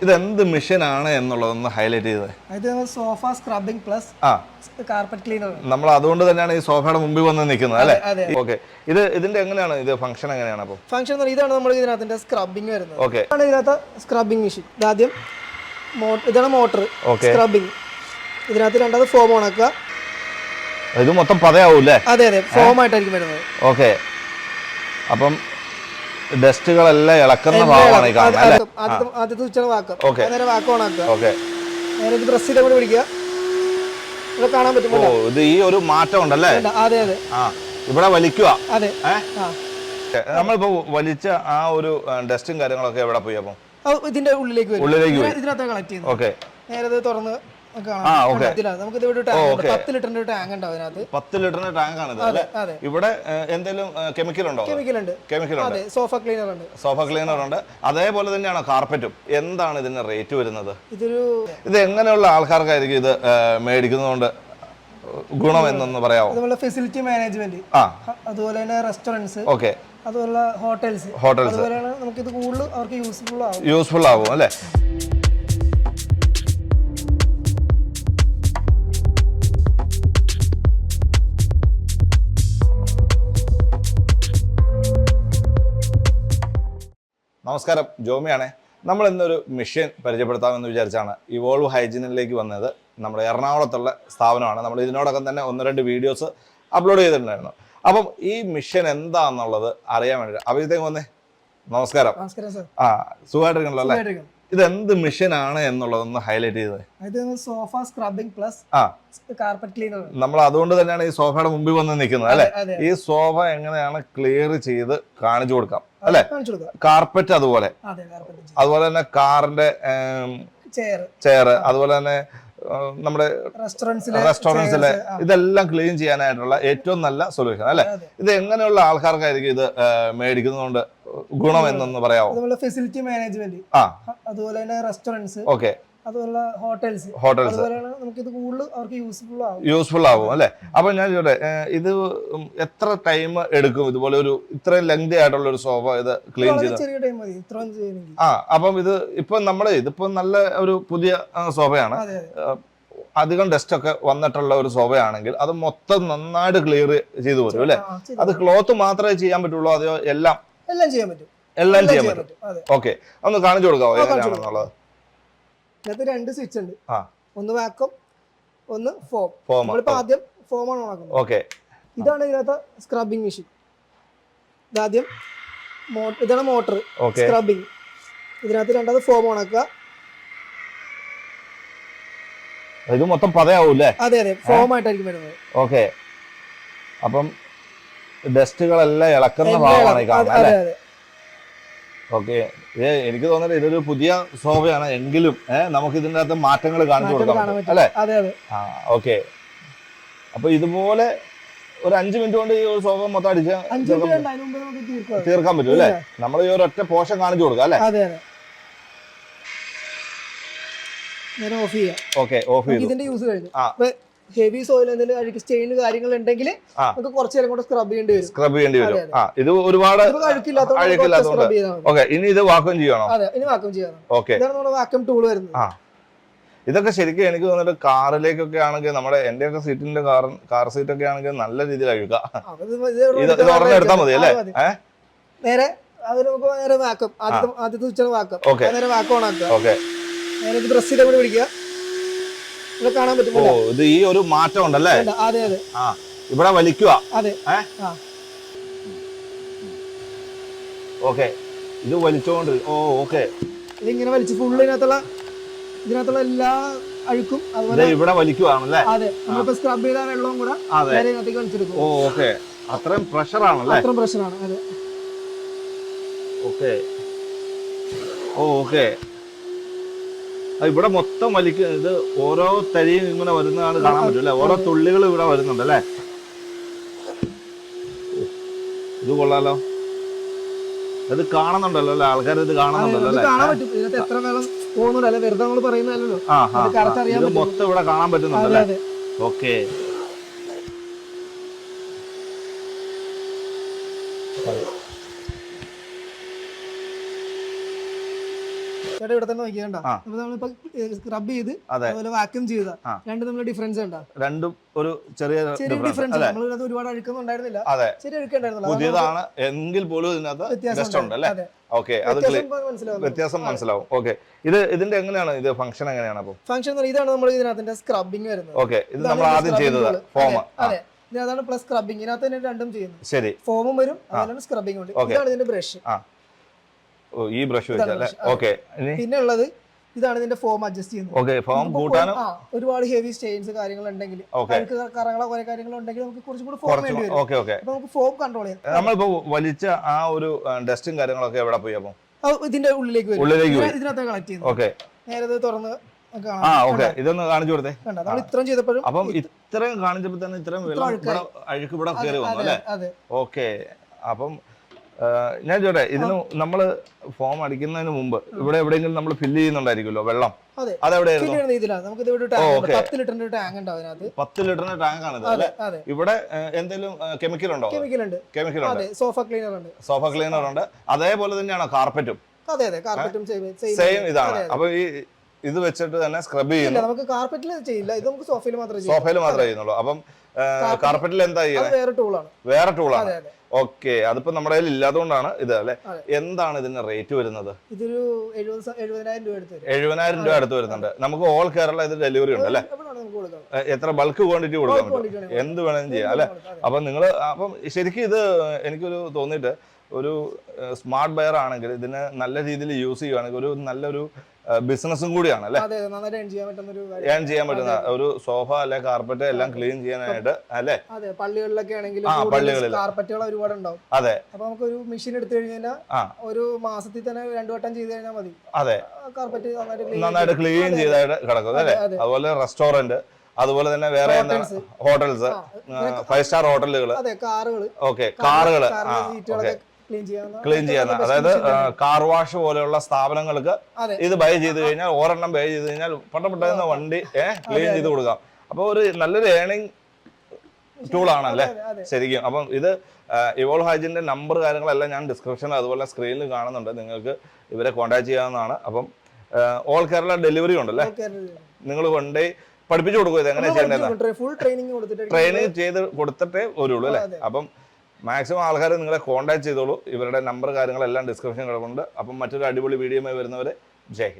ഇത് എന്ത് മെഷീൻ ആണ് എന്നുള്ളതൊന്ന് ഹൈലൈറ്റ് ചെയ്തത് ഇത് സോഫ സ്ക്രബിംഗ് പ്ലസ് ആ. കാർപ്പറ്റ് ക്ലീനർ നമ്മൾ അതുകൊണ്ട് തന്നെയാണ് ഈ സോഫയുടെ മുമ്പിൽ വന്ന് നിൽക്കുന്നത് അല്ലേ? ഓക്കെ ഇത് ഇതിന്റെ എങ്ങനെയാണ്? ഇത് ഫംഗ്ഷൻ എങ്ങനെയാണ് അപ്പോൾ ഫംഗ്ഷൻ ഇതാണ് നമ്മൾ ഇതിനകത്തിന്റെ സ്ക്രബിംഗ് വരുന്നത്. ഓക്കെ ഇതാണ് ഇതിനകത്ത് സ്ക്രബിംഗ് മെഷീൻ ഇതാദ്യം ഇതാണ് മോട്ടർ ഓക്കെ സ്ക്രബിംഗ് ഇതിനകത്ത് രണ്ടാമത് ഫോം ഉണക്കുക ഇത് മൊത്തം പതയാവൂല്ലേ? അതെ അതെ. ഫോം ആയിട്ടായിരിക്കും വരുന്നത്. ഓക്കെ അപ്പം ഡസ്റ്റുകളെല്ലാം ഇളക്കുന്ന ഭാഗമാണ് ഈ കാണുന്നത് ആദ്യത്തെ സ്വിച്ചാണ് വാക്കം. നേരെ വാക്കം ഓണാക്കുക. ഓക്കെ. നേരെ ഇത് പ്രസ് ചെയ്ത് കൂടെ പിടിക്കുക. ഇവിടെ കാണാൻ പറ്റും ഓ ഇത് ഈ ഒരു മാറ്റം ഉണ്ടല്ലേ? അതെ അതെ. ആ ഇവിടെ വലിക്കുക. അതെ. നമ്മളിപ്പോ വലിച്ച ആ ഒരു ഡസ്റ്റും കാര്യങ്ങളൊക്കെ എവിടെ പോയി അപ്പം? ഇതിന്റെ ഉള്ളിലേക്ക് ഉള്ളിലേക്ക് ഇതിന- ഇതിനകത്ത് കളക്ട് ചെയ്യുന്നു ഓക്കെ. നേരെ തുറന്ന് ആ, ഉണ്ട്. okay. പത്ത് ലിറ്ററിന്റെ ടാങ്ക് ഉണ്ടാവും അതിനകത്ത്. പത്ത് ലിറ്ററിന്റെ ടാങ്ക് ആണ് അതെ അതെ. ഇവിടെ എന്തെങ്കിലും കെമിക്കൽ ഉണ്ടോ? കെമിക്കൽ ഉണ്ട്. കെമിക്കൽ ഉണ്ട്. സോഫ ക്ലീനർ ഉണ്ട്. സോഫ ക്ലീനർ ഉണ്ട്. അതേപോലെ തന്നെയാണോ കാർപ്പറ്റും എന്താണ് ഇതിന്റെ റേറ്റ് വരുന്നത്? ഇതൊരു ഇത് എങ്ങനെയുള്ള ആൾക്കാർക്കായിരിക്കും ഇത് മേടിക്കുന്നതുകൊണ്ട് ഗുണം എന്നൊന്ന് പറയാമോ അതുപോലെ ഫെസിലിറ്റി മാനേജ്മെന്റ് ആ. അതുപോലെ തന്നെ റെസ്റ്റോറന്റ്സ് ഓക്കെ. അതുപോലെ ഹോട്ടൽസ് ഹോട്ടൽസ് അതുപോലെയാണ് നമുക്ക് ഇത് കൂടുതൽ അവർക്ക് യൂസ്ഫുൾ ആവും. യൂസ്ഫുൾ ആവും അല്ലേ? നമസ്കാരം ജോമിയാണേ. നമ്മൾ ഇന്നൊരു മിഷൻ പരിചയപ്പെടുത്താമെന്ന് വിചാരിച്ചാണ് ഇവോൾവ് ഹൈജീനിലേക്ക് വന്നത്. നമ്മുടെ എറണാകുളത്തുള്ള സ്ഥാപനമാണ്. നമ്മൾ ഇതിനോടൊപ്പം തന്നെ ഒന്ന് രണ്ട് വീഡിയോസ് അപ്ലോഡ് ചെയ്തിട്ടുണ്ടായിരുന്നു. അപ്പം ഈ മിഷൻ എന്താണെന്നുള്ളത് അറിയാൻ വേണ്ടി അഭിജിത്തേക്ക് വന്നേ? നമസ്കാരം. നമസ്കാരം ആ സുഖമായിട്ടിരിക്കണല്ലോ അല്ലേ? ഇത് എന്ത് മെഷീൻ ആണ് എന്നുള്ളതൊന്ന് ഹൈലൈറ്റ് ചെയ്തത് ഇത് സോഫ സ്ക്രബിംഗ് പ്ലസ് ആ. കാർപ്പറ്റ് ക്ലീനർ നമ്മൾ അതുകൊണ്ട് തന്നെയാണ് ഈ സോഫയുടെ മുമ്പിൽ വന്ന് നിൽക്കുന്നത് അല്ലെ? ഈ സോഫ എങ്ങനെയാണ് ക്ലിയർ ചെയ്ത് കാണിച്ചു കൊടുക്കാം അല്ലെ? കാർപ്പറ്റ് അതുപോലെ. അതുപോലെ തന്നെ കാറിന്റെ ചെയർ അതുപോലെ തന്നെ നമ്മുടെ റെസ്റ്റോറൻസിലെ ഇതെല്ലാം ക്ലീൻ ചെയ്യാനായിട്ടുള്ള ഏറ്റവും നല്ല സൊല്യൂഷൻ അല്ലെ? ഇത് എങ്ങനെയുള്ള ആൾക്കാർക്കായിരിക്കും ഇത് മേടിക്കുന്നതുകൊണ്ട് ഗുണം എന്നൊന്ന് പറയാമോ ഫെസിലിറ്റി മാനേജ്മെന്റ് ആ. അതുപോലെ തന്നെ റെസ്റ്റോറൻസ് ഓക്കെ അതുപോലെ ഹോട്ടൽസ് ഹോട്ടൽസ് നമുക്ക് ഇത് കൂടുതൽ അവർക്ക് യൂസ്ഫുൾ ആവും. യൂസ്ഫുൾ ആവും അല്ലെ? അപ്പൊ ഞാൻ ചോട്ടെ ഇത് എത്ര ടൈം എടുക്കും? ഇതുപോലെ ഒരു ഇത്രയും ലെങ്തി ആയിട്ടുള്ള ഒരു സോഫ ഇത് ക്ലീൻ ചെയ്ത്? ആ അപ്പം ഇത് ഇപ്പൊ നമ്മൾ ഇതിപ്പോ നല്ല ഒരു പുതിയ സോഫയാണ് അധികം ഡസ്റ്റ് ഒക്കെ വന്നിട്ടുള്ള ഒരു സോഫയാണെങ്കിൽ അത് മൊത്തം നന്നായിട്ട് ക്ലിയർ ചെയ്തു വരും അല്ലെ? അത് ക്ലോത്ത് മാത്രമേ ചെയ്യാൻ പറ്റുള്ളൂ അതെയോ? എല്ലാം? എല്ലാം ചെയ്യാൻ പറ്റും. എല്ലാം ചെയ്യാൻ പറ്റും. ഓക്കെ. ഒന്ന് കാണിച്ചു കൊടുക്കാവോ? എങ്ങനെയാണെന്നുള്ളത് ഇതിനകത്ത് രണ്ട് സ്വിച്ച് ഉണ്ട്. ഒന്ന് വാക്കും ഒന്ന് ഫോം ഫോം നമ്മളിപ്പോ ആദ്യം ഫോം ആണ് ഉണക്കുന്നത്. ഓക്കെ ഇതാണ് ഇതിനകത്ത് സ്ക്രബിംഗ് മെഷീൻ ഇതാദ്യം ഇതാണ് മോട്ടർ സ്ക്രബിംഗ് ഇതിനകത്ത് രണ്ടാമത് ഫോം ഉണക്കുക. ഇത് മൊത്തം പതയാവൂല്ലേ? അതെ അതെ. ഫോം ആയിട്ടായിരിക്കും വരുന്നത്. ഓക്കെ അപ്പം ഡസ്റ്റുകളെല്ലാം ഇളക്കുന്ന ഭാഗമാണ് ഈ കാണുന്നത് ഓക്കെ. എനിക്ക് തോന്നുന്നത് ഇതൊരു പുതിയ ശോഭയാണ് എങ്കിലും ഏഹ് നമുക്ക് ഇതിന്റെ അകത്ത് മാറ്റങ്ങൾ കാണിച്ചു കൊടുക്കാം അല്ലേ? അതെ അതെ. ആ ഓക്കെ. അപ്പൊ ഇതുപോലെ ഒരു അഞ്ച് മിനിറ്റ് കൊണ്ട് ഈ ഒരു ശോഭ മൊത്തം അടിച്ച് തീർക്കാൻ പറ്റും. അല്ലേ? നമ്മൾ ഈ ഒരു ഒറ്റ പോഷൻ കാണിച്ചു കൊടുക്കാം അല്ലേ? അതെ അതെ. ഓഫ് ചെയ്യാം. ഓക്കെ ഓഫ് ചെയ്തു. ഇതിന്റെ യൂസ് കഴിഞ്ഞു. ഹെവി സോയിൽ എന്തെങ്കിലും അഴുക്ക് സ്റ്റെയിൻ കാര്യങ്ങൾ ഉണ്ടെങ്കിൽ നമുക്ക് കുറച്ച് നേരം കൂടെ സ്ക്രബ് ചെയ്യേണ്ടി വരും. സ്ക്രബ് ചെയ്യേണ്ടി വരും. ആ ഇത് ഒരുപാട് അഴുക്കില്ലാത്തതുകൊണ്ട് ഓക്കെ ഇനി ഇത് വാക്കം ചെയ്യണോ? അതെ ഇനി വാക്കം ചെയ്യണം. ഓക്കെ ഇതാണ് നമ്മുടെ വാക്കം ടൂൾ വരുന്നത്. ഇതൊക്കെ ശരിക്കും എനിക്ക് തോന്നുന്നത് കാറിലേക്കൊക്കെ ആണെങ്കിൽ നമ്മുടെ എന്റെ ഒക്കെ സീറ്റിന്റെ കാർ കാർ സീറ്റ് ഒക്കെ ആണെങ്കിൽ നല്ല രീതിയിൽ അഴുകാം ഇത് മതി അല്ലേ? നേരെ അത് നമുക്ക് നേരെ വാക്കും ആദ്യത്തെ ആദ്യത്തെ സ്വിച്ചാണ് വാക്കം നേരെ വാക്കം നേരെ പ്രസ് ചെയ്ത് കൂടെ പിടിക്കുക. കാണാൻ പറ്റും ഓ ഇത് ഈ ഒരു മാറ്റം ഉണ്ടല്ലേ? അതെ അതെ ആ ഇവിടെ വലിക്കുക. അതെ. ഓക്കെ. ഇത് വലിച്ചോണ്ട് ഓ ഓക്കെ. ഇതിങ്ങനെ വലിച്ച് ഫുള്ള് ഇതിനകത്തുള്ള ഇതിനകത്തുള്ള എല്ലാ അഴുക്കും അതുപോലെ ഇവിടെ വലിക്കുവാണല്ലേ? അതെ നമ്മളിപ്പോ സ്ക്രബ് ചെയ്ത വെള്ളവും കൂടെ ഇതിനകത്തേക്ക് വലിച്ചെടുക്കും. ഓ ഓക്കെ. അത്രയും പ്രഷർ ആണല്ലേ? അത്രയും പ്രഷർ ആണ് അതെ. ഓക്കെ. ഓ ഓക്കെ. ഇവിടെ മൊത്തം വലിക്ക ഇത് ഓരോ തരിയും ഇങ്ങനെ വരുന്നതാണ് കാണാൻ പറ്റും അല്ലേ? ഓരോ തുള്ളികൾ ഇവിടെ വരുന്നുണ്ട് അല്ലേ? ഇത് കൊള്ളാലോ. ഇത് കാണുന്നുണ്ടല്ലോ അല്ലെ? ആൾക്കാർ ഇത് കാണുന്നുണ്ടല്ലോ അല്ലേ? ഇത് മൊത്തം ഇവിടെ കാണാൻ പറ്റുന്നുണ്ടല്ലേ ഓക്കെ. ചേട്ടാ ഇവിടെ തന്നെ നോക്കിയാ. അപ്പൊ നമ്മളിപ്പോ സ്ക്രബ് ചെയ്ത് അതെ. അതുപോലെ വാക്യൂം ചെയ്ത. രണ്ട് നമ്മൾ ഡിഫറൻസ് ഉണ്ടോ? രണ്ടും ഒരു ചെറിയ ചെറിയ ഡിഫറൻസ് നമ്മൾ അത്. ഒരുപാട് അഴുക്കൊന്നും ഉണ്ടായിരുന്നില്ല. അതെ. ചെറിയ അഴുക്കുണ്ടായിരുന്നില്ല പുതിയതാണ്. എങ്കിൽ പോലും ഇതിനകത്ത് ബെസ്റ്റ് ഉണ്ട് അല്ലേ. ഓക്കെ അത് വ്യത്യാസം മനസ്സിലാവും. ഓക്കെ ഇത് ഇതിന്റെ എങ്ങനെയാണ്? ഇത് ഫംഗ്ഷൻ എങ്ങനെയാണ് അപ്പൊ? ഫംഗ്ഷൻ ഇതാണ് നമ്മൾ ഇതിനകത്തിന്റെ സ്ക്രബിംഗ് വരുന്നത്. ഓക്കെ ഇത് നമ്മൾ ആദ്യം ചെയ്തത് ഫോം അതെ, അതെ. അതാണ് പ്ലസ് സ്ക്രബിംഗ് ഇതിനകത്ത് തന്നെ രണ്ടും ചെയ്യുന്നത്. ശരി. ഫോമും വരും. അതുപോലെ സ്ക്രബിംഗ് ഉണ്ട്. ഇതാണ് ഇതിന്റെ ബ്രഷ് ഈ ബ്രഷ് വെച്ചല്ലേ ഓക്കെ പിന്നെ ഉള്ളത് ഇതാണ് ഇതിന്റെ ഫോം അഡ്ജസ്റ്റ് ചെയ്യുന്നത്. ഓക്കെ ഫോം കൂട്ടാനും? ഒരുപാട് ഹെവി സ്റ്റെയിൻസ് കാര്യങ്ങൾ ഉണ്ടെങ്കിൽ അഴുക്ക് കറകളോ കുറെ കാര്യങ്ങൾ ഉണ്ടെങ്കിൽ നമുക്ക് കുറച്ചും കൂടി ഫോം വേണ്ടി വരും. ഓക്കെ ഓക്കെ നമുക്ക് ഫോം കൺട്രോൾ ചെയ്യാം. നമ്മളിപ്പോ വലിച്ച ആ ഒരു ഡസ്റ്റും കാര്യങ്ങളൊക്കെ എവിടെ പോയി അപ്പം? ഇതിന്റെ ഉള്ളിലേക്ക് വരും. ഉള്ളിലേക്ക് ഇതിനകത്ത് കളക്ട് ചെയ്യുന്നത്. ഓക്കെ നേരെ തുറന്ന് ആ ഓക്കെ ഇതൊന്ന് കാണിച്ചു കൊടുത്തേ. ഇത്രയും ചെയ്തപ്പോഴും അപ്പം ഇത്രയും കാണിച്ചപ്പോ തന്നെ ഇത്രയും അഴുക്ക് ഇവിടെ കയറി വന്നു അല്ലേ? ഓക്കെ അപ്പം ഞാൻ ചോട്ടെ ഇതിന് നമ്മൾ ഫോം അടിക്കുന്നതിന് മുമ്പ് ഇവിടെ എവിടെയെങ്കിലും നമ്മൾ ഫില്ല് ചെയ്യുന്നുണ്ടായിരിക്കുമല്ലോ വെള്ളം. പത്ത് ലിറ്ററിന്റെ ടാങ്ക് ആണ് ഇവിടെ എന്തെങ്കിലും കെമിക്കൽ ഉണ്ടോ കെമിക്കൽ ഉണ്ട്. കെമിക്കൽ ഉണ്ട്. സോഫ ക്ലീനർ ഉണ്ട്. സോഫ ക്ലീനർ ഉണ്ട്. അതേപോലെ തന്നെയാണോ കാർപ്പറ്റും അതെ അതെ. കാർപ്പറ്റും സെയിം ഇതാണ്. അപ്പൊ ഈ ഇത് വെച്ചിട്ട് തന്നെ സ്ക്രബ് ചെയ്യുന്നു. നമുക്ക് കാർപ്പറ്റിൽ ചെയ്യില്ല. ഇത് നമുക്ക് സോഫയിൽ മാത്രമേ സോഫയിൽ മാത്രമേ ചെയ്യുന്നുള്ളൂ. അപ്പം കാർപ്പറ്റിൽ എന്താ ചെയ്യുന്നത് വേറെ ടൂളാണ് വേറെ ടൂളാണ് ഓക്കെ അതിപ്പോ നമ്മുടെ കയ്യിൽ ഇല്ലാത്തതുകൊണ്ടാണ് ഇത് അല്ലെ? എന്താണ് ഇതിന്റെ റേറ്റ് വരുന്നത്? ഇതൊരു എഴുപതിനായിരം രൂപ അടുത്ത് വരുന്നുണ്ട്. നമുക്ക് ഓൾ കേരള ഇത് ഡെലിവറി ഉണ്ട് അല്ലെ? എത്ര ബൾക്ക് ക്വാണ്ടിറ്റി കൊടുക്കാൻ പറ്റും എന്ത് വേണമെങ്കിലും ചെയ്യാം അല്ലെ. അപ്പം നിങ്ങൾ അപ്പം ശരിക്കും ഇത് എനിക്കൊരു തോന്നിയിട്ട് ഒരു സ്മാർട്ട് ബയർ ആണെങ്കിൽ ഇതിനെ നല്ല രീതിയിൽ യൂസ് ചെയ്യുകയാണെങ്കിൽ ഒരു നല്ലൊരു ബിസിനസ്സും കൂടിയാണ് അല്ലെ? ഏൺ ചെയ്യാൻ പറ്റുന്ന ഒരു സോഫ അല്ലെ കാർപ്പറ്റ് എല്ലാം ക്ലീൻ ചെയ്യാനായിട്ട് അല്ലെ? പള്ളികളിലൊക്കെ ആണെങ്കിൽ ആ, പള്ളികളിൽ. കാർപ്പറ്റുകൾ ഒരുപാട് ഉണ്ടാവും. അതെ. അപ്പൊ നമുക്ക് ഒരു മെഷീൻ എടുത്തു കഴിഞ്ഞാൽ ഒരു മാസത്തിൽ തന്നെ രണ്ടു വട്ടം ചെയ്ത് കഴിഞ്ഞാൽ മതി. അതെ. കാർപ്പറ്റ് നന്നായിട്ട് ക്ലീൻ ചെയ്തായിട്ട് കിടക്കും അല്ലെ? അതുപോലെ റെസ്റ്റോറന്റ് അതുപോലെ തന്നെ വേറെ എന്താണ് ഹോട്ടൽസ് ഫൈവ് സ്റ്റാർ ഹോട്ടലുകൾ ഓക്കെ കാറുകൾ ക്ലീൻ ചെയ്യാവുന്ന അതായത് കാർ വാഷ് പോലെയുള്ള സ്ഥാപനങ്ങൾക്ക് ഇത് ബൈ ചെയ്ത് കഴിഞ്ഞാൽ ഒരെണ്ണം ബൈ ചെയ്ത് കഴിഞ്ഞാൽ പെട്ടെന്ന് വണ്ടി ക്ലീൻ ചെയ്ത് കൊടുക്കാം. അപ്പോൾ ഒരു നല്ലൊരു ഏണിംഗ് ടൂൾ ആണല്ലേ? അതെ, അതെ. ശരിക്കും. അപ്പം ഇത് ഇവോൾ ഹൈജിന്റെ നമ്പർ കാര്യങ്ങളെല്ലാം ഞാൻ ഡിസ്ക്രിപ്ഷനിൽ അതുപോലെ സ്ക്രീനിൽ കാണുന്നുണ്ട്. നിങ്ങൾക്ക് ഇവരെ കോൺടാക്ട് ചെയ്യാവുന്നതാണ്. അപ്പം ഓൾ കേരള ഡെലിവറി ഉണ്ടല്ലേ? നിങ്ങൾ കൊണ്ടുപോയി പഠിപ്പിച്ചു കൊടുക്കുക ഇത്? എങ്ങനെയാ ചെയ്യേണ്ടത്. ട്രെയിനിങ് ചെയ്ത് കൊടുത്തിട്ടേ വരുള്ളൂ അല്ലേ. അപ്പം മാക്സിമം ആൾക്കാർ നിങ്ങളെ കോൺടാക്ട് ചെയ്തോളൂ. ഇവരുടെ നമ്പർ കാര്യങ്ങളെല്ലാം ഡിസ്ക്രിപ്ഷൻ കിടക്കുന്നുണ്ട് അപ്പം മറ്റൊരു അടിപൊളി വീഡിയോ വരുന്നവരെ ജയ്